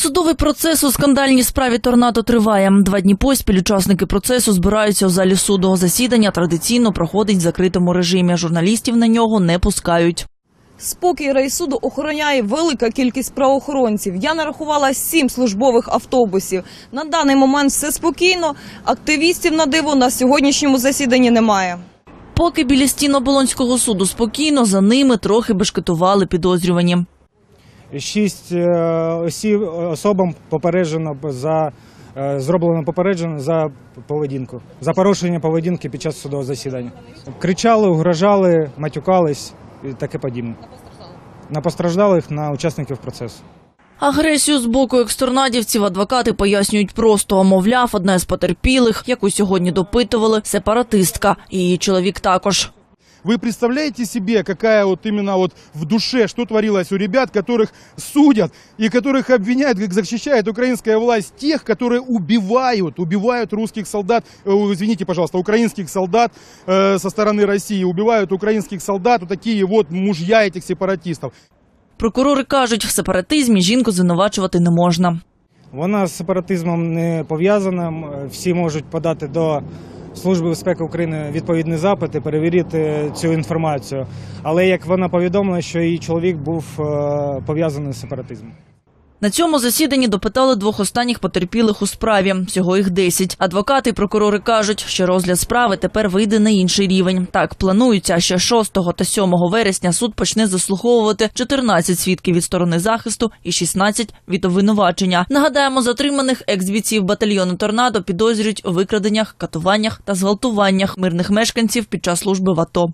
Судовий процес у скандальній справі торнадо триває. Два дні поспіль учасники процесу збираються у залі суду. Засідання традиційно проходить в закритому режимі. Журналістів на нього не пускають. Спокій райсуду охороняє велика кількість правоохоронців. Я нарахувала сім службових автобусів. На даний момент все спокійно. Активістів на диво на сьогоднішньому засіданні немає. Поки біля стін Оболонського суду спокійно, за ними трохи бешкетували підозрювані. Шість е, осіб особам попереджено за е, зроблено попередження за поведінку, за порушення поведінки під час судового засідання. Кричали, угрожали, матюкались і таке подібне. На постраждалих, на учасників процесу. Агресію з боку ексторнадівців адвокати пояснюють просто. Мовляв, одна з потерпілих, яку сьогодні допитували, сепаратистка. Її чоловік також. Вы представляете себе, какая вот именно вот в душе, что творилось у ребят, которых судят и которых обвиняют, как защищает украинская власть тех, которые убивают, убивают русских солдат, э, извините, пожалуйста, украинских солдат э, со стороны России, убивают украинских солдат, вот такие вот мужья этих сепаратистов. Прокурори кажуть, в сепаратизмі жінку звинувачувати не можна. Вона з сепаратизмом не пов'язана. М, Всі можуть подати до Служби безпеки України відповідні запити, перевірити цю інформацію. Але як вона повідомила, що її чоловік був е, пов'язаний з сепаратизмом. На цьому засіданні допитали двох останніх потерпілих у справі. Всього їх 10. Адвокати і прокурори кажуть, що розгляд справи тепер вийде на інший рівень. Так планується, що 6 та 7 вересня суд почне заслуховувати 14 свідків від сторони захисту і 16 від обвинувачення. Нагадаємо, затриманих екс-бійців батальйону торнадо підозрюють у викраденнях, катуваннях та зґвалтуваннях мирних мешканців під час служби в АТО.